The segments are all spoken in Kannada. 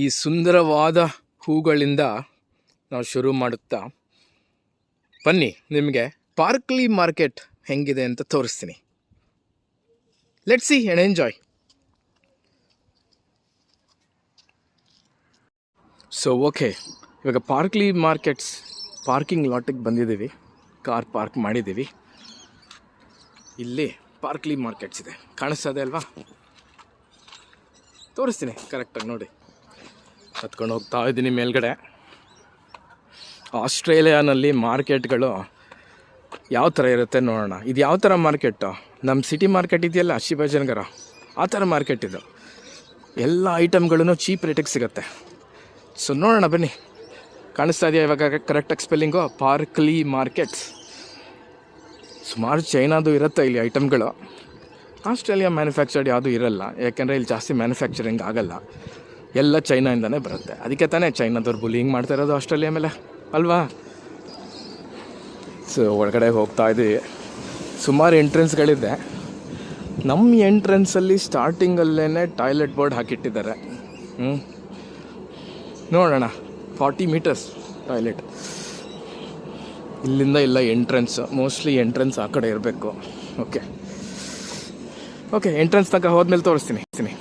ಈ ಸುಂದರವಾದ ಹೂಗಳಿಂದ ನಾವು ಶುರು ಮಾಡುತ್ತಾ. ಬನ್ನಿ, ನಿಮಗೆ ಪಾರ್ಕ್ಲಿ ಮಾರ್ಕೆಟ್ ಹೆಂಗಿದೆ ಅಂತ ತೋರಿಸ್ತೀನಿ. Let see and enjoy so okay ಇವಾಗ ಪಾರ್ಕ್ಲಿ ಮಾರ್ಕೆಟ್ಸ್ ಪಾರ್ಕಿಂಗ್ ಲಾಟಿಗೆ ಬಂದಿದ್ದೀವಿ. ಕಾರ್ ಪಾರ್ಕ್ ಮಾಡಿದ್ದೀವಿ. ಇಲ್ಲಿ ಪಾರ್ಕ್ಲಿ ಮಾರ್ಕೆಟ್ಸ್ ಇದೆ. ಕಾಣಿಸ್ತದೆ ಅಲ್ವಾ? ತೋರಿಸ್ತೀನಿ ಕರೆಕ್ಟಾಗಿ ನೋಡಿ. ಹತ್ಕೊಂಡು ಹೋಗ್ತಾ ಇದ್ದೀನಿ ಮೇಲ್ಗಡೆ. ಆಸ್ಟ್ರೇಲಿಯಾನಲ್ಲಿ ಮಾರ್ಕೆಟ್ಗಳು ಯಾವ ಥರ ಇರುತ್ತೆ ನೋಡೋಣ. ಇದು ಯಾವ ಥರ ಮಾರ್ಕೆಟು ನಮ್ಮ ಸಿಟಿ ಮಾರ್ಕೆಟ್ ಇದೆಯಲ್ಲ, ಶಿವಾಜನಗರ. ಆ ಥರ ಮಾರ್ಕೆಟ್ ಇದು. ಎಲ್ಲ ಐಟಮ್ಗಳೂ ಚೀಪ್ ರೇಟಿಗೆ ಸಿಗುತ್ತೆ. ಸೊ ನೋಡೋಣ ಬನ್ನಿ. ಕಾಣಿಸ್ತಾ ಇದೆಯಾ ಇವಾಗ ಕರೆಕ್ಟಾಗಿ ಸ್ಪೆಲ್ಲಿಂಗು ಪಾರ್ಕ್ಲಿ ಮಾರ್ಕೆಟ್ಸ್. ಸುಮಾರು ಚೈನಾದು ಇರುತ್ತೆ ಇಲ್ಲಿ ಐಟಮ್ಗಳು. ಆಸ್ಟ್ರೇಲಿಯಾ ಮ್ಯಾನುಫ್ಯಾಕ್ಚರ್ಡ್ ಯಾವುದೂ ಇರಲ್ಲ. ಯಾಕೆಂದರೆ ಇಲ್ಲಿ ಜಾಸ್ತಿ ಮ್ಯಾನುಫ್ಯಾಕ್ಚರಿಂಗ್ ಆಗಲ್ಲ. ಎಲ್ಲ ಚೈನಾಯಿಂದನೇ ಬರುತ್ತೆ. ಅದಕ್ಕೆ ತಾನೇ ಚೈನಾದವ್ರು ಬುಲಿಂಗ್ ಮಾಡ್ತಾ ಇರೋದು ಆಸ್ಟ್ರೇಲಿಯಾ ಮೇಲೆ. ಅಲ್ವಾ? ಸೊ ಒಳಗಡೆ ಹೋಗ್ತಾ ಇದ್ದೀವಿ ಸುಮಾರು ಎಂಟ್ರೆನ್ಸ್ಗಳಿದೆ ನಮ್ಮ ಎಂಟ್ರೆನ್ಸಲ್ಲಿ ಸ್ಟಾರ್ಟಿಂಗಲ್ಲೇ ಟಾಯ್ಲೆಟ್ ಬೋರ್ಡ್ ಹಾಕಿಟ್ಟಿದ್ದಾರೆ. ಹ್ಞೂ ನೋಡೋಣ. ಫಾರ್ಟಿ ಮೀಟರ್ಸ್ ಟಾಯ್ಲೆಟ್ ಇಲ್ಲಿಂದ ಇಲ್ಲ ಎಂಟ್ರೆನ್ಸ್ ಮೋಸ್ಟ್ಲಿ ಎಂಟ್ರೆನ್ಸ್ ಆ ಕಡೆ ಇರಬೇಕು. ಓಕೆ ಓಕೆ ಎಂಟ್ರೆನ್ಸ್ ತನಕ ಹೋದ್ಮೇಲೆ ತೋರಿಸ್ತೀನಿ.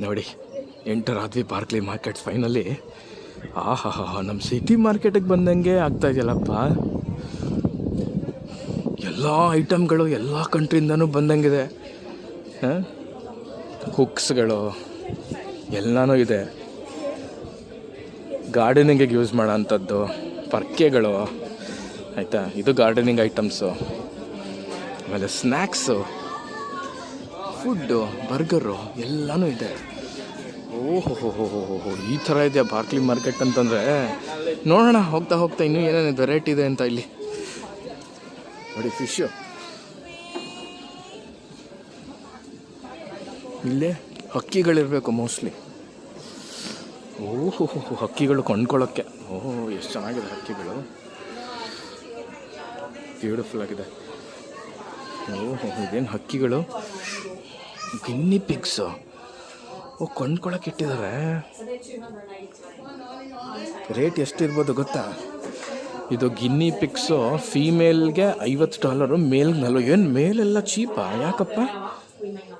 ನೋಡಿ, ಎಂಟರ್ ಆದ್ವಿ ಪಾರ್ಕ್ಲಿ ಮಾರ್ಕೆಟ್ಸ್ ಫೈನಲಿ ಆಹಾ ನಮ್ಮ ಸಿಟಿ ಮಾರ್ಕೆಟಿಗೆ ಬಂದಂಗೆ ಆಗ್ತಾ ಇದೆಯಲ್ಲಪ್ಪ. ಎಲ್ಲ ಐಟಮ್ಗಳು ಎಲ್ಲ ಕಂಟ್ರಿಯಿಂದನೂ ಬಂದಂಗಿದೆ. ಕುಕ್ಸ್ಗಳು ಎಲ್ಲನೂ ಇದೆ. ಗಾರ್ಡನಿಂಗಿಗೆ ಯೂಸ್ ಮಾಡೋ ಅಂಥದ್ದು ಪರ್ಕೆಗಳು, ಆಯಿತಾ? ಇದು ಗಾರ್ಡನಿಂಗ್ ಐಟಮ್ಸು ಆಮೇಲೆ ಸ್ನ್ಯಾಕ್ಸು ಫುಡ್ಡು ಬರ್ಗರು ಎಲ್ಲನೂ ಇದೆ. ಓಹೋ ಈ ಥರ ಇದೆ ಬಾರ್ಕ್ಲಿ ಮಾರ್ಕೆಟ್ ಅಂತಂದರೆ. ನೋಡೋಣ, ಹೋಗ್ತಾ ಹೋಗ್ತಾ ಇನ್ನೂ ಏನೇನು ವೆರೈಟಿ ಇದೆ ಅಂತ ಇಲ್ಲಿ. ನೋಡಿ ಫಿಶು ಇಲ್ಲೇ ಹಕ್ಕಿಗಳಿರಬೇಕು ಮೋಸ್ಟ್ಲಿ ಓಹೋ ಹಕ್ಕಿಗಳು ಕೊಂಡ್ಕೊಳ್ಳೋಕ್ಕೆ. ಓಹೋ, ಎಷ್ಟು ಚೆನ್ನಾಗಿದೆ ಹಕ್ಕಿಗಳು. ಬ್ಯೂಟಿಫುಲ್ ಆಗಿದೆ. ಓಹೋ ಇದೇನು ಹಕ್ಕಿಗಳು? ಗಿನ್ನಿ ಪಿಗ್ಸು. ಓ ಕೊಂಡ್ಕೊಳಕ್ಕೆ ಇಟ್ಟಿದ್ದಾರೆ ರೇಟ್ ಎಷ್ಟಿರ್ಬೋದು ಗೊತ್ತಾ? ಇದು ಗಿನ್ನಿ ಪಿಕ್ಸು ಫೀಮೇಲ್ಗೆ ಐವತ್ತು ಡಾಲರು ಮೇಲ್ ನಲ್ವ ಏನು, ಮೇಲೆಲ್ಲ ಚೀಪಾ? ಯಾಕಪ್ಪ?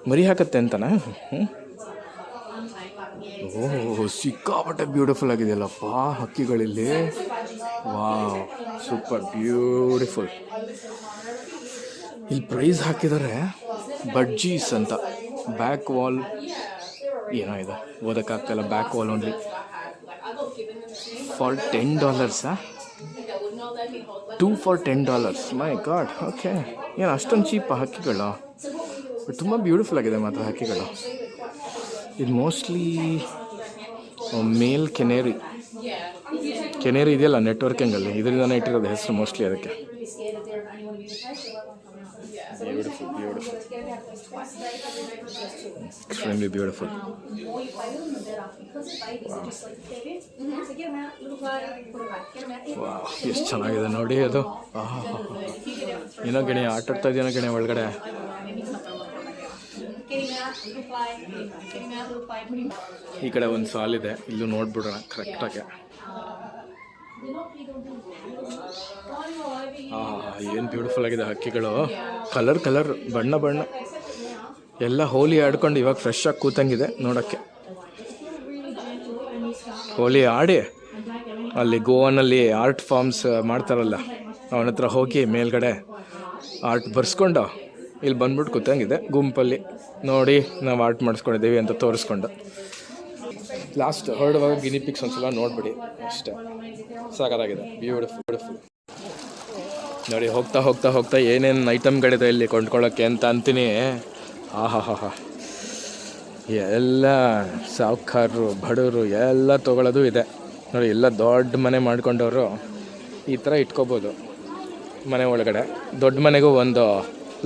ಮರಿ ಹಾಕತ್ತೆ ಅಂತನಾ? ಓಹ್ ಸಿಕ್ಕಾಪಟ್ಟೆ ಬ್ಯೂಟಿಫುಲ್ ಆಗಿದೆಯಲ್ಲಪ್ಪ ಹಕ್ಕಿಗಳಿಲ್ಲಿ. ವಾ ಸೂಪರ್, ಬ್ಯೂಟಿಫುಲ್. ಇಲ್ಲಿ ಪ್ರೈಸ್ ಹಾಕಿದ್ದಾರೆ ಬಡ್ಜೀಸ್ ಅಂತ. ಬ್ಯಾಕ್ ವಾಲ್ ಏನೋ ಇದೆ ಓದೋಕ್ಕಾಗ್ತಲ್ಲ back wall only for ten ಡಾಲರ್ಸಾ two for ten dollars my god okay ಏನು ಅಷ್ಟೊಂದು ಚೀಪ್ ಹಕ್ಕಿಗಳು? ತುಂಬ ಬ್ಯೂಟಿಫುಲ್ ಆಗಿದೆ ಮಾತ್ರ ಹಕ್ಕಿಗಳು. ಇದು ಮೋಸ್ಟ್ಲಿ ಮೇಲ್ ಕೆನೇರಿ ಕೆನೇರಿ ಇದೆಯಲ್ಲ ನೆಟ್ವರ್ಕಿಂಗಲ್ಲಿ ಇದರಿಂದನೇ ಇಟ್ಟಿರೋದು ಹೆಸರು ಮೋಸ್ಟ್ಲಿ ಅದಕ್ಕೆ. ಬ್ಯೂಟಿಫುಲ್ ಬ್ಯೂಟಿಫುಲ್ ಎಕ್ಸ್ಟ್ರೀಮ್ಲಿ ಬ್ಯೂಟಿಫುಲ್ ವಾಹ್ ಎಷ್ಟು ಚೆನ್ನಾಗಿದೆ ನೋಡಿ ಅದು. ಆಹಾ. ಏನೋ ಗಣಿ ಆಟ ಆಡ್ತಾ ಇದೆಯೋ ಗಣಿ ಒಳಗಡೆ. ಈ ಕಡೆ ಒಂದು ಸಾಲಿದೆ. ಇಲ್ಲೂ ನೋಡ್ಬಿಡೋಣ ಕರೆಕ್ಟಾಗಿ ಏನು ಬ್ಯೂಟಿಫುಲ್ ಆಗಿದೆ ಹಕ್ಕಿಗಳು. ಕಲರ್ ಕಲರ್ ಬಣ್ಣ ಬಣ್ಣ. ಎಲ್ಲ ಹೋಲಿ ಆಡ್ಕೊಂಡು ಇವಾಗ ಫ್ರೆಶ್ ಆಗಿ ಕೂತಂಗಿದೆ ನೋಡೋಕ್ಕೆ. ಹೋಲಿ ಆಡಿ. ಅಲ್ಲಿ ಗೋವಾನಲ್ಲಿ ಆರ್ಟ್ ಫಾರ್ಮ್ಸ್ ಮಾಡ್ತಾರಲ್ಲ, ಅವನ ಹತ್ರ ಹೋಗಿ ಮೇಲ್ಗಡೆ ಆರ್ಟ್ ಬರ್ಸ್ಕೊಂಡು ಇಲ್ಲಿ ಬಂದ್ಬಿಟ್ಟು ಕೂತಂಗಿದೆ ಗುಂಪಲ್ಲಿ. ನೋಡಿ, ನಾವು ಆರ್ಟ್ ಮಾಡಿಸ್ಕೊಂಡಿದ್ದೀವಿ ಅಂತ ತೋರಿಸ್ಕೊಂಡು. ಲಾಸ್ಟ್ ಅವರ್ ಗಿನಿ ಪಿಕ್ಸ್ ಒಂದ್ಸಲ ನೋಡ್ಬಿಡಿ ಅಷ್ಟೇ. ಸಾಕಾಗಿದೆ ಬ್ಯೂಟಿಫುಲ್ ಬ್ಯೂಟಿಫುಲ್ ನೋಡಿ, ಹೋಗ್ತಾ ಹೋಗ್ತಾ ಹೋಗ್ತಾ ಏನೇನು ಐಟಮ್ಗಳಿದೆ ಇಲ್ಲಿ ಕೊಂಡ್ಕೊಳ್ಳೋಕ್ಕೆ ಅಂತ ಅಂತೀನಿ. ಆಹಾ ಹಾ ಹಾ ಎಲ್ಲ ಸಾವುಕಾರರು, ಬಡವರು ಎಲ್ಲ ತೊಗೊಳೋದು ಇದೆ. ನೋಡಿ, ಎಲ್ಲ ದೊಡ್ಡ ಮನೆ ಮಾಡ್ಕೊಂಡವರು ಈ ಥರ ಇಟ್ಕೋಬೋದು ಮನೆ ಒಳಗಡೆ. ದೊಡ್ಡ ಮನೆಗೂ ಒಂದು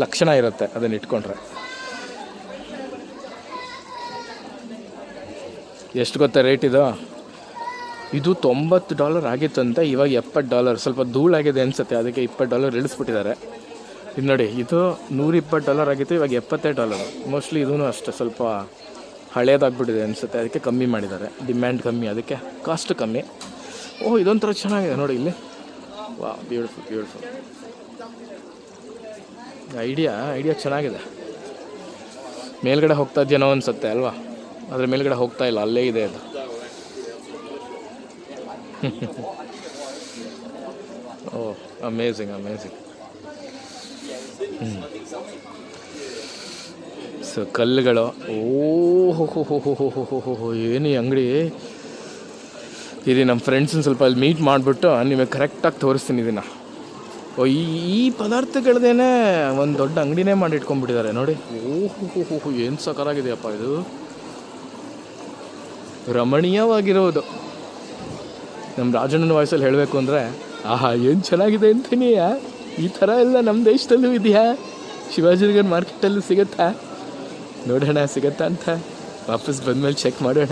ಲಕ್ಷಣ ಇರುತ್ತೆ ಅದನ್ನು ಇಟ್ಕೊಂಡ್ರೆ. ಎಷ್ಟು ಗೊತ್ತಾ ರೇಟ್ ಇದು? ಇದು ತೊಂಬತ್ತು ಡಾಲರ್ ಆಗಿತ್ತು ಅಂತ ಇವಾಗ ಎಪ್ಪತ್ತು ಡಾಲರ್ ಸ್ವಲ್ಪ ಧೂಳಾಗಿದೆ ಅನಿಸುತ್ತೆ, ಅದಕ್ಕೆ ಇಪ್ಪತ್ತು ಡಾಲರ್ ಇಳಿಸ್ಬಿಟ್ಟಿದ್ದಾರೆ. ಇದು ನೋಡಿ, ಇದು ನೂರ ಇಪ್ಪತ್ತು ಡಾಲರ್ ಆಗಿತ್ತು, ಇವಾಗ ಎಪ್ಪತ್ತೈದು ಡಾಲರ್ ಮೋಸ್ಟ್ಲಿ ಇದೂ ಅಷ್ಟೇ, ಸ್ವಲ್ಪ ಹಳೇದಾಗ್ಬಿಟ್ಟಿದೆ ಅನಿಸುತ್ತೆ, ಅದಕ್ಕೆ ಕಮ್ಮಿ ಮಾಡಿದ್ದಾರೆ. ಡಿಮ್ಯಾಂಡ್ ಕಮ್ಮಿ, ಅದಕ್ಕೆ ಕಾಸ್ಟ್ ಕಮ್ಮಿ. ಓಹ್ ಇದೊಂಥರ ಚೆನ್ನಾಗಿದೆ ನೋಡಿ ಇಲ್ಲಿ. ವಾ ಬ್ಯೂಟಿಫುಲ್ ಬ್ಯೂಟಿಫುಲ್ ಐಡಿಯಾ ಐಡಿಯಾ ಚೆನ್ನಾಗಿದೆ. ಮೇಲ್ಗಡೆ ಹೋಗ್ತಾ ಇದೆಯೇನೋ ಅನ್ಸುತ್ತೆ ಅಲ್ವಾ? ಅದರ ಮೇಲ್ಗಡೆ ಹೋಗ್ತಾ ಇಲ್ಲ, ಅಲ್ಲೇ ಇದೆ ಅದು. ಓ ಅಮೇಝಿಂಗ್ ಅಮೇಝಿಂಗ್ ಸೊ ಕಲ್ಲುಗಳು ಓಹೋ ಏನು ಅಂಗಡಿ. ಇದು ನಮ್ಮ ಫ್ರೆಂಡ್ಸನ್ನು ಸ್ವಲ್ಪ ಅಲ್ಲಿ ಮೀಟ್ ಮಾಡಿಬಿಟ್ಟು ನಿಮಗೆ ಕರೆಕ್ಟಾಗಿ ತೋರಿಸ್ತೀನಿ ಇದನ್ನು. ಓ, ಈ ಪದಾರ್ಥಗಳದೇನೆ ಒಂದು ದೊಡ್ಡ ಅಂಗಡಿನೇ ಮಾಡಿಟ್ಕೊಂಡ್ಬಿಟ್ಟಿದ್ದಾರೆ, ನೋಡಿ. ಓಹೋ ಏನು ಸಕರಾಗಿದೆಯಪ್ಪ ಇದು. ರಮಣೀಯವಾಗಿರೋದು. ನಮ್ಮ ರಾಜಣ್ಣನ ವಾಯ್ಸಲ್ಲಿ ಹೇಳಬೇಕು ಅಂದರೆ, ಆಹಾ, ಏನು ಚೆನ್ನಾಗಿದೆ ಅಂತೀನಿ ಈ ಥರ ಎಲ್ಲ ನಮ್ಮ ದೇಶದಲ್ಲೂ ಇದೆಯಾ? ಶಿವಾಜಿನಗರ್ ಮಾರ್ಕೆಟಲ್ಲೂ ಸಿಗುತ್ತಾ? ನೋಡೋಣ, ಸಿಗತ್ತಾ ಅಂತ. ವಾಪಸ್ ಬಂದಮೇಲೆ ಚೆಕ್ ಮಾಡೋಣ.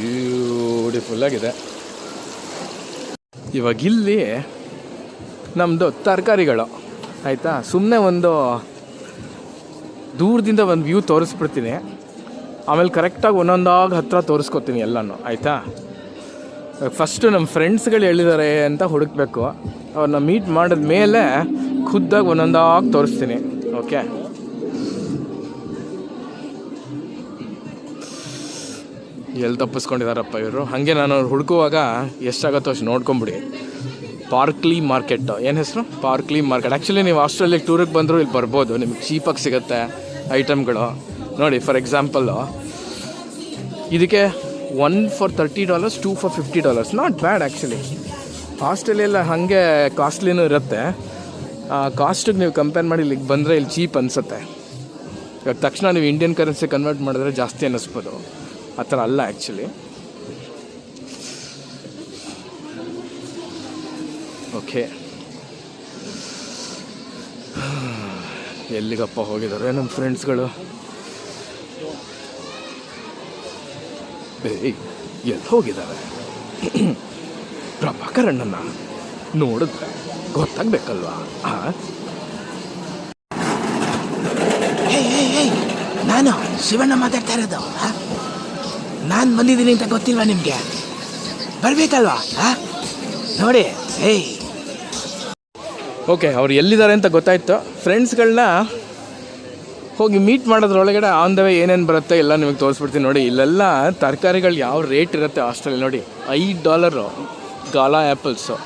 ಬ್ಯೂಟಿಫುಲ್ ಆಗಿದೆ ಇವಾಗ ಇಲ್ಲಿ ನಮ್ಮದು ತರಕಾರಿಗಳು. ಆಯಿತಾ? ಸುಮ್ಮನೆ ಒಂದು ದೂರದಿಂದ ಒಂದು ವ್ಯೂ ತೋರಿಸ್ಬಿಡ್ತೀನಿ. ಆಮೇಲೆ ಕರೆಕ್ಟಾಗಿ ಒಂದೊಂದಾಗಿ ಹತ್ರ ತೋರಿಸ್ಕೊತೀನಿ ಎಲ್ಲನೂ, ಆಯಿತಾ? ಫಸ್ಟು ನಮ್ಮ ಫ್ರೆಂಡ್ಸ್ಗಳು ಹೇಳಿದ್ದಾರೆ ಅಂತ ಹುಡುಕ್ಬೇಕು. ಅವ್ರನ್ನ ಮೀಟ್ ಮಾಡಿದ ಮೇಲೆ ಖುದ್ದಾಗಿ ಒಂದೊಂದಾಗಿ ತೋರಿಸ್ತೀನಿ ಓಕೆ ಎಲ್ಲಿ ತಪ್ಪಿಸ್ಕೊಂಡಿದಾರಪ್ಪ ಇವರು? ಹಾಗೆ ನಾನು ಅವ್ರು ಹುಡುಕುವಾಗ ಎಷ್ಟಾಗತ್ತೋ ಅಷ್ಟು ನೋಡ್ಕೊಂಬಿಡಿ. ಪಾರ್ಕ್ಲಿ ಮಾರ್ಕೆಟ್ ಏನು ಹೆಸರು? ಪಾರ್ಕ್ಲಿ ಮಾರ್ಕೆಟ್. ಆ್ಯಕ್ಚುಲಿ ನೀವು ಆಸ್ಟ್ರೇಲಿಯಾಗೆ ಟೂರಿಗೆ ಬಂದರೂ ಇಲ್ಲಿ ಬರ್ಬೋದು. ನಿಮ್ಗೆ ಚೀಪಾಗಿ ಸಿಗುತ್ತೆ. ಐಟಮ್ಗಳು ನೋಡಿ ಫಾರ್ ಎಕ್ಸಾಂಪಲ್ಲು ಇದಕ್ಕೆ one for thirty dollars two for fifty dollars not bad actually ಆಸ್ಟ್ರೇಲಿಯಲ್ಲ ಹಾಗೆ ಕಾಸ್ಟ್ಲಿನೂ ಇರುತ್ತೆ. ಕಾಸ್ಟಿಗೆ ನೀವು ಕಂಪೇರ್ ಮಾಡಿ ಇಲ್ಲಿಗೆ ಬಂದರೆ ಇಲ್ಲಿ ಚೀಪ್ ಅನಿಸುತ್ತೆ. ಇವಾಗ ತಕ್ಷಣ ನೀವು ಇಂಡಿಯನ್ ಕರೆನ್ಸಿ ಕನ್ವರ್ಟ್ ಮಾಡಿದ್ರೆ ಜಾಸ್ತಿ ಅನ್ನಿಸ್ಬೋದು. ಆ ಥರ ಅಲ್ಲ ಆ್ಯಕ್ಚುಲಿ ಓಕೆ ಎಲ್ಲಿಗಪ್ಪ ಹೋಗಿದ್ದಾರೆ ನಮ್ಮ ಫ್ರೆಂಡ್ಸ್ಗಳು? ಎಲ್ಲಿ ಹೋಗಿದ್ದಾರೆ? ಪ್ರಭಾಕರ್ ಅಣ್ಣನ ನೋಡಿದ್ರೆ ಗೊತ್ತಾಗ್ಬೇಕಲ್ವಾ? ಆ? ನಾನು ಶಿವಣ್ಣ ಮಾತಾಡ್ತಾ ಇರೋದು ನಾನು ಬಂದಿದ್ದೀನಿ ಅಂತ ಗೊತ್ತಿಲ್ವಾ ನಿಮಗೆ? ಬರಬೇಕಲ್ವಾ ನೋಡಿ, ಏಯ್ ಓಕೆ ಅವ್ರು ಎಲ್ಲಿದ್ದಾರೆ ಅಂತ ಗೊತ್ತಾಯಿತು. ಫ್ರೆಂಡ್ಸ್ಗಳನ್ನ ಹೋಗಿ ಮೀಟ್ ಮಾಡೋದ್ರೊಳಗಡೆ ಆನ್ ದ ವೇ ಏನೇನು ಬರುತ್ತೆ ಎಲ್ಲ ನಿಮಗೆ ತೋರಿಸ್ಬಿಡ್ತೀನಿ ನೋಡಿ. ಇಲ್ಲೆಲ್ಲ ತರಕಾರಿಗಳು ಯಾವ ರೇಟ್ ಇರುತ್ತೆ ಹಾಸ್ಟೆಲ್ ನೋಡಿ. ಐದು ಡಾಲರು ಗಾಲಾ ಆ್ಯಪಲ್ಸು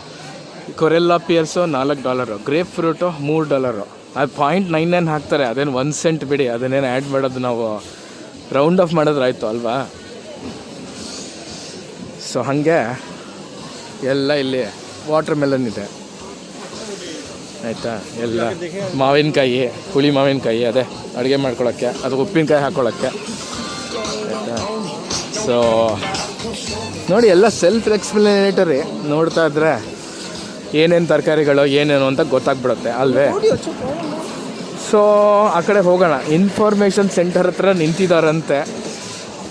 ಕೊರೆಲ್ಲಾ ಪಿಯರ್ಸು ನಾಲ್ಕು ಡಾಲರು ಗ್ರೇಪ್ ಫ್ರೂಟು ಮೂರು ಡಾಲರು ಅದು ಪಾಯಿಂಟ್ ನೈನ್ ನೈನ್ ಹಾಕ್ತಾರೆ. ಅದೇನು ಒಂದು ಸೆಂಟ್ ಬಿಡಿ. ಅದನ್ನೇನು ಆ್ಯಡ್ ಮಾಡೋದು ನಾವು ರೌಂಡ್ ಆಫ್ ಮಾಡಿದ್ರೆ ಆಯಿತು ಅಲ್ವಾ? ಸೊ ಹಾಗೆ ಎಲ್ಲ ಇಲ್ಲಿ ವಾಟರ್ ಮೆಲನ್ ಇದೆ. ಆಯಿತಾ? ಎಲ್ಲ ಮಾವಿನಕಾಯಿ, ಹುಳಿ ಮಾವಿನಕಾಯಿ ಅದೇ, ಅಡುಗೆ ಮಾಡ್ಕೊಳ್ಳೋಕ್ಕೆ ಅದು ಉಪ್ಪಿನಕಾಯಿ ಹಾಕ್ಕೊಳ್ಳೋಕ್ಕೆ ಆಯಿತಾ? ಸೊ ನೋಡಿ, ಎಲ್ಲ ಸೆಲ್ಫ್ ಎಕ್ಸ್ಪ್ಲನೇಟರಿ ನೋಡ್ತಾ ಇದ್ರೆ ಏನೇನು ತರಕಾರಿಗಳು, ಏನೇನು ಅಂತ ಗೊತ್ತಾಗ್ಬಿಡುತ್ತೆ, ಅಲ್ವೇ? ಸೊ ಆ ಕಡೆ ಹೋಗೋಣ. ಇನ್ಫಾರ್ಮೇಷನ್ ಸೆಂಟರ್ ಹತ್ರ ನಿಂತಿದ್ದಾರಂತೆ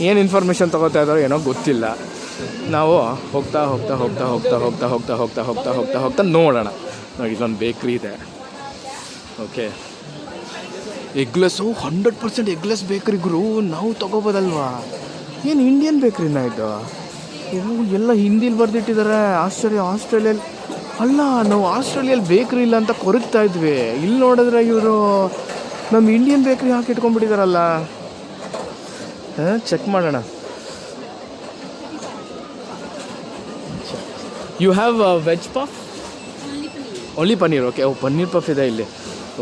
ಏನು ಇನ್ಫಾರ್ಮೇಷನ್ ತಗೋತಾ ಇದ್ದಾರೋ ಏನೋ ಗೊತ್ತಿಲ್ಲ. ನಾವು ಹೋಗ್ತಾ ಹೋಗ್ತಾ ಹೋಗ್ತಾ ಹೋಗ್ತಾ ಹೋಗ್ತಾ ಹೋಗ್ತಾ ಹೋಗ್ತಾ ಹೋಗ್ತಾ ಹೋಗ್ತಾ ಹೋಗ್ತಾ ನೋಡೋಣ. ನೋಡಿ ಇಲ್ಲೊಂದು ಬೇಕ್ರಿ ಇದೆ. Okay eggless hundred percent eggless bakery ಗುರು. ನಾವು ತಗೋಬೋದಲ್ವಾ? ಏನು ಇಂಡಿಯನ್ ಬೇಕ್ರಿನ ಇದು? ಇವು ಎಲ್ಲ ಹಿಂದಿಲಿ ಬರೆದಿಟ್ಟಿದ್ದಾರೆ ಆಸ್ಟ್ರೇಲಿಯಾ ಆಸ್ಟ್ರೇಲಿಯಲ್ಲಿ ಅಲ್ಲ, ನಾವು ಆಸ್ಟ್ರೇಲಿಯಲ್ಲಿ ಬೇಕ್ರಿ ಇಲ್ಲ ಅಂತ ಕೊರಗ್ತಾ ಇದ್ವಿ. ಇಲ್ಲಿ ನೋಡಿದ್ರೆ ಇವರು ನಮ್ಮ ಇಂಡಿಯನ್ ಬೇಕ್ರಿ ಹಾಕಿ ಇಟ್ಕೊಂಡ್ಬಿಟ್ಟಿದಾರಲ್ಲ. ಹಾಂ ಚೆಕ್ ಮಾಡೋಣ. You have veg puff only paneer okay O paneer puff ಇದೆ ಇಲ್ಲಿ.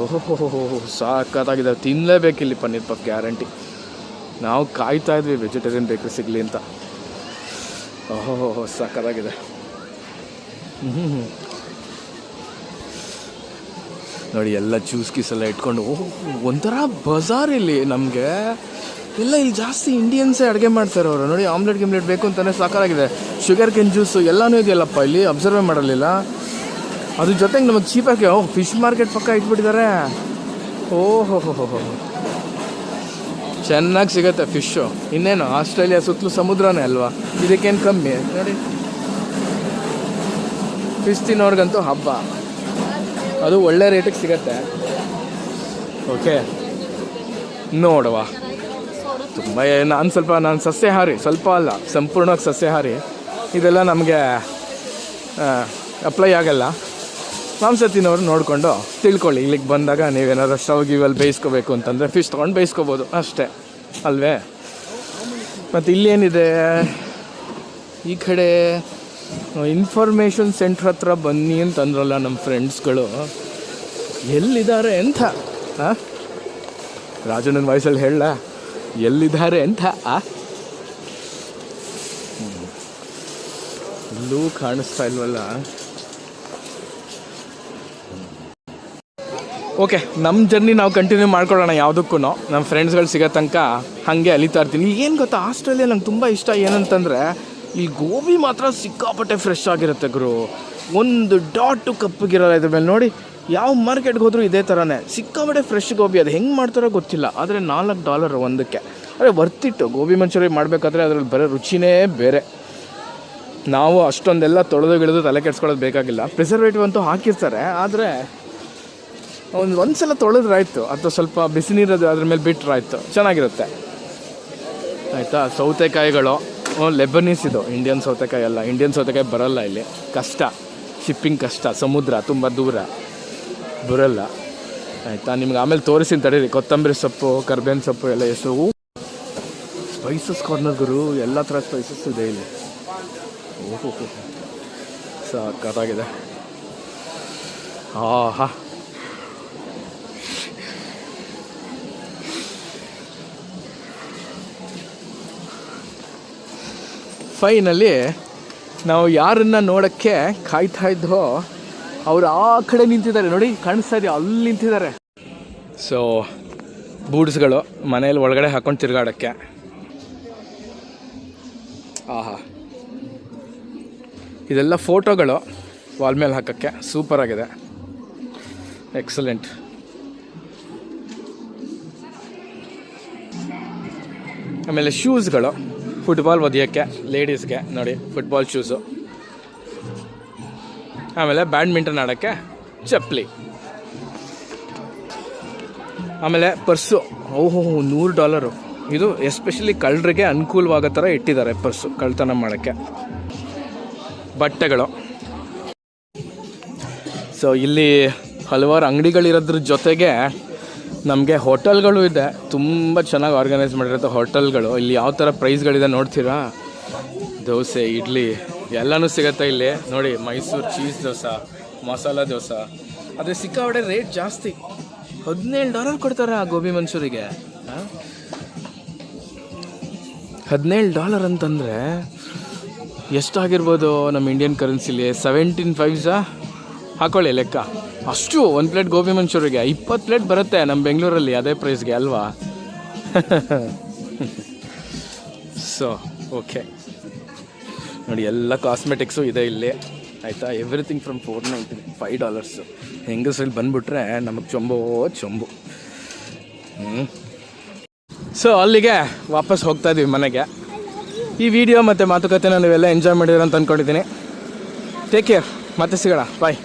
ಓಹೋ ಹೋ ಹೋ ಹೋ ಸಾಕತ್ತಾಗಿದೆ ತಿನ್ನಲೇಬೇಕು ಇಲ್ಲಿ ಪನ್ನೀರ್ ಪಫ್ ಗ್ಯಾರಂಟಿ ನಾವು ಕಾಯ್ತಾ ಇದ್ವಿ ವೆಜಿಟೇರಿಯನ್ ಬೇಕ್ರಿ ಸಿಗಲಿ ಅಂತ. ಓಹೋ ಹೋ ಹೋ ನೋಡಿ, ಎಲ್ಲ ಜ್ಯೂಸ್ ಗೀಸ್ ಎಲ್ಲ ಇಟ್ಕೊಂಡು, ಓಹ್, ಒಂಥರ ಬಜಾರ್ ಇಲ್ಲಿ ನಮಗೆ. ಎಲ್ಲ ಇಲ್ಲಿ ಜಾಸ್ತಿ ಇಂಡಿಯನ್ಸೇ ಅಡುಗೆ ಮಾಡ್ತಾರೆ ಅವರು. ನೋಡಿ ಆಮ್ಲೆಟ್ ಗಿಮ್ಲೆಟ್ ಬೇಕು ಅಂತಲೇ ಸಾಕಾಗಿದೆ ಶುಗರ್ ಕೆನ್ ಜ್ಯೂಸು ಎಲ್ಲನೂ ಇದೆಯಲ್ಲಪ್ಪ, ಇಲ್ಲಿ ಅಬ್ಸರ್ವೇ ಮಾಡಲಿಲ್ಲ. ಅದ್ರ ಜೊತೆಗೆ ನಮಗೆ ಚೀಪಾಗಿ, ಓ ಫಿಶ್ ಮಾರ್ಕೆಟ್ ಪಕ್ಕ ಇಟ್ಬಿಟ್ಟಿದ್ದಾರೆ. ಓಹೋ ಹೋ ಹೋ ಹೋ ಚೆನ್ನಾಗಿ ಸಿಗುತ್ತೆ ಫಿಶ್ಶು ಇನ್ನೇನು, ಆಸ್ಟ್ರೇಲಿಯಾ ಸುತ್ತಲೂ ಸಮುದ್ರನೇ ಅಲ್ವಾ? ಇದಕ್ಕೇನು ಕಮ್ಮಿ? ನೋಡಿ. ಫಿಶ್ ತಿನ್ನೋರ್ಗಂತೂ ಹಬ್ಬ. ಅದು ಒಳ್ಳೆ ರೇಟಿಗೆ ಸಿಗತ್ತೆ. ಓಕೆ ನೋಡುವ. ತುಂಬ, ನಾನು ಸ್ವಲ್ಪ, ನಾನು ಸಸ್ಯಾಹಾರಿ, ಸ್ವಲ್ಪ ಅಲ್ಲ, ಸಂಪೂರ್ಣವಾಗಿ ಸಸ್ಯಾಹಾರಿ. ಇದೆಲ್ಲ ನಮಗೆ ಅಪ್ಲೈ ಆಗಲ್ಲ. ಮಾಂಸ ತಿನ್ನೋರು ನೋಡಿಕೊಂಡು ತಿಳ್ಕೊಳ್ಳಿ, ಇಲ್ಲಿಗೆ ಬಂದಾಗ ನೀವೇನಾದ್ರು ಸ್ಟವ್ ಗಿವಲ್ಲಿ ಬೇಯಿಸ್ಕೋಬೇಕು ಅಂತಂದರೆ ಫಿಶ್ ತೊಗೊಂಡು ಬೇಯಿಸ್ಕೋಬೋದು, ಅಷ್ಟೇ. ಅಲ್ವೇ? ಮತ್ತು ಇಲ್ಲೇನಿದೆ? ಈ ಕಡೆ ಇನ್ಫಾರ್ಮೇಷನ್ ಸೆಂಟ್ರ್ ಹತ್ರ ಬನ್ನಿ ಅಂತಂದ್ರಲ್ಲ ನಮ್ಮ ಫ್ರೆಂಡ್ಸ್ಗಳು ಎಲ್ಲಿದ್ದಾರೆ ಅಂತ ಹಾಂ ರಾಜಣ್ಣನ ವಾಯ್ಸಲ್ಲಿ ಹೇಳ, ಎಲ್ಲಿದ್ದಾರೆ ಅಂತ, ಆ? ಇಲ್ಲೂ ಕಾಣಿಸ್ತಾ ಇಲ್ವಲ್ಲ? ಓಕೆ ನಮ್ಮ ಜರ್ನಿ ನಾವು ಕಂಟಿನ್ಯೂ ಮಾಡ್ಕೊಳ್ಳೋಣ ಯಾವುದಕ್ಕೂ ನಮ್ಮ ಫ್ರೆಂಡ್ಸ್ಗಳು ಸಿಗೋ ತನಕ ಹಾಗೆ ಅಲಿತಾ ಇರ್ತೀನಿ. ಏನು ಗೊತ್ತಾ ಆಸ್ಟ್ರೇಲಿಯಾ ನಂಗೆ ತುಂಬ ಇಷ್ಟ. ಏನಂತಂದರೆ, ಇಲ್ಲಿ ಗೋಬಿ ಮಾತ್ರ ಸಿಕ್ಕಾಪಟ್ಟೆ ಫ್ರೆಶ್ ಆಗಿರುತ್ತೆ ಗುರು. ಒಂದು ಡಾಟು ಕಪ್ಪಗಿರೋಲ್ಲ ಇದ್ರ ಮೇಲೆ ನೋಡಿ, ಯಾವ ಮಾರ್ಕೆಟ್ಗೆ ಹೋದರೂ ಇದೇ ಥರನೇ ಸಿಕ್ಕಾಪಟ್ಟೆ ಫ್ರೆಶ್ ಗೋಬಿ, ಅದು ಹೆಂಗೆ ಮಾಡ್ತಾರೋ ಗೊತ್ತಿಲ್ಲ. ಆದರೆ ನಾಲ್ಕು ಡಾಲರ್ ಒಂದಕ್ಕೆ. ಅದೇ ವರ್ತಿಟ್ಟು ಗೋಬಿ ಮಂಚೂರಿ ಮಾಡಬೇಕಾದ್ರೆ ಅದರಲ್ಲಿ ಬರೋ ರುಚಿನೇ ಬೇರೆ. ನಾವು ಅಷ್ಟೊಂದೆಲ್ಲ ತೊಳೆದು ಗಿಳಿದು ತಲೆ ಕೆಡ್ಸ್ಕೊಳ್ಳೋದು ಬೇಕಾಗಿಲ್ಲ. ಪ್ರಿಸರ್ವೇಟಿವ್ ಅಂತೂ ಹಾಕಿರ್ತಾರೆ, ಆದರೆ ಒಂದು ಒಂದ್ಸಲ ತೊಳೆದ್ರೆ ಆಯಿತು ಅಥವಾ ಸ್ವಲ್ಪ ಬಿಸಿ ನೀರದು ಅದ್ರ ಮೇಲೆ ಬಿಟ್ಟರೆ ಆಯಿತು ಚೆನ್ನಾಗಿರುತ್ತೆ. ಆಯಿತಾ? ಸೌತೆಕಾಯಿಗಳು. ಲೆಬನೀಸ್ ಇದು. ಇಂಡಿಯನ್ ಸೌತೆಕಾಯಿ ಅಲ್ಲ. ಇಂಡಿಯನ್ ಸೌತೆಕಾಯಿ ಬರಲ್ಲ ಇಲ್ಲಿ. ಕಷ್ಟ. ಶಿಪ್ಪಿಂಗ್ ಕಷ್ಟ. ಸಮುದ್ರ, ತುಂಬ ದೂರ. ಬರಲ್ಲ. ಆಯಿತಾ? ನಿಮ್ಗೆ ಆಮೇಲೆ ತೋರಿಸಿನ ತಡೀರಿ. ಕೊತ್ತಂಬರಿ ಸೊಪ್ಪು, ಕರ್ಬೇವಿನ ಸೊಪ್ಪು ಎಲ್ಲ ಎಷ್ಟು. ಸ್ಪೈಸಸ್ ಕಾರ್ನರ್ ಗುರು. ಎಲ್ಲ ಥರ ಸ್ಪೈಸಸ್ ಇದೆ ಇಲ್ಲಿ. ಓಹೋ. ಸಾಕಾಗಿದೆ. ಆಹಾ. ಫೈನಲಿ ನಾವು ಯಾರನ್ನ ನೋಡೋಕ್ಕೆ ಕಾಯ್ತಾ ಇದ್ದೋ ಅವ್ರು ಆ ಕಡೆ ನಿಂತಿದ್ದಾರೆ. ನೋಡಿ, ಕಾಣಿಸ್ತಾ ಇದೆಯಾ ಅಲ್ಲಿ ನಿಂತಿದ್ದಾರೆ. ಸೊ ಬೂಟ್ಸ್ಗಳು ಮನೇಲಿ ಒಳಗಡೆ ಹಾಕೊಂಡು ತಿರುಗಾಡೋಕ್ಕೆ. ಆಹಾ. ಇದೆಲ್ಲ ಫೋಟೋಗಳು ವಾಲ್ ಮೇಲೆ ಹಾಕೋಕ್ಕೆ. ಸೂಪರ್ ಆಗಿದೆ. ಎಕ್ಸಲೆಂಟ್ ಆಮೇಲೆ ಶೂಸ್ಗಳು ಫುಟ್ಬಾಲ್ ಒದಿಯೋಕ್ಕೆ ಲೇಡೀಸ್ಗೆ ನೋಡಿ ಫುಟ್ಬಾಲ್ ಶೂಸು ಆಮೇಲೆ ಬ್ಯಾಡ್ಮಿಂಟನ್ ಆಡೋಕ್ಕೆ ಚಪ್ಪಲಿ. ಆಮೇಲೆ ಪರ್ಸು ಓಹೋ, ನೂರು ಡಾಲರು ಇದು ಎಸ್ಪೆಷಲಿ ಕಳ್ಳರಿಗೆ ಅನುಕೂಲವಾಗೋ ಥರ ಇಟ್ಟಿದ್ದಾರೆ ಪರ್ಸು ಕಳ್ತನ ಮಾಡೋಕ್ಕೆ. ಬಟ್ಟೆಗಳು. ಸೊ ಇಲ್ಲಿ ಹಲವಾರು ಅಂಗಡಿಗಳಿರೋದ್ರ ಜೊತೆಗೆ ನಮಗೆ ಹೋಟೆಲ್ಗಳು ಇದೆ. ತುಂಬ ಚೆನ್ನಾಗಿ ಆರ್ಗನೈಸ್ ಮಾಡಿರುತ್ತೆ ಹೋಟೆಲ್ಗಳು. ಇಲ್ಲಿ ಯಾವ ಥರ ಪ್ರೈಸ್ಗಳಿದೆ ನೋಡ್ತೀರಾ? ದೋಸೆ, ಇಡ್ಲಿ, ಎಲ್ಲನೂ ಸಿಗುತ್ತೆ ಇಲ್ಲಿ. ನೋಡಿ, ಮೈಸೂರು ಚೀಸ್ ದೋಸೆ, ಮಸಾಲ ದೋಸೆ. ಅದೇ ಸಿಕ್ಕಾಪಡೆ ರೇಟ್ ಜಾಸ್ತಿ. ಹದಿನೇಳು ಡಾಲರ್ ಕೊಡ್ತಾರೆ ಆ ಗೋಬಿ ಮನ್ಸೂರಿಗೆ ಹದಿನೇಳು ಡಾಲರ್ ಅಂತಂದರೆ ಎಷ್ಟಾಗಿರ್ಬೋದು ನಮ್ಮ ಇಂಡಿಯನ್ ಕರೆನ್ಸಿಲಿ ಸೆವೆಂಟೀನ್ ಫೈವ್ಸಾ ಹಾಕೊಳ್ಳಿ ಲೆಕ್ಕ. ಅಷ್ಟು ಒಂದು ಪ್ಲೇಟ್ ಗೋಬಿ ಮಂಚೂರಿಗೆ. ಇಪ್ಪತ್ತು ಪ್ಲೇಟ್ ಬರುತ್ತೆ ನಮ್ಮ ಬೆಂಗಳೂರಲ್ಲಿ, ಅದೇ ಪ್ರೈಸ್ಗೆ ಅಲ್ವಾ? ಸೊ ಓಕೆ ನೋಡಿ, ಎಲ್ಲ ಕಾಸ್ಮೆಟಿಕ್ಸು ಇದೆ ಇಲ್ಲಿ. ಆಯಿತಾ? Everything from four ninety five dollars ಹೆಂಗಸ್ರಲ್ಲಿ ಬಂದುಬಿಟ್ರೆ ನಮಗೆ ಚೊಂಬೋ, ಚೊಂಬು. ಹ್ಞೂ ಸೊ ಅಲ್ಲಿಗೆ ವಾಪಸ್ ಹೋಗ್ತಾ ಇದೀವಿ ಮನೆಗೆ. ಈ ವಿಡಿಯೋ ಮತ್ತು ಮಾತುಕತೆನ ನೀವೆಲ್ಲ ಎಂಜಾಯ್ ಮಾಡಿದ್ರೆ ಅಂತ ಅಂದ್ಕೊಂಡಿದ್ದೀನಿ ಟೇಕ್ ಕೇರ್ ಮತ್ತೆ ಸಿಗೋಣ. ಬಾಯ್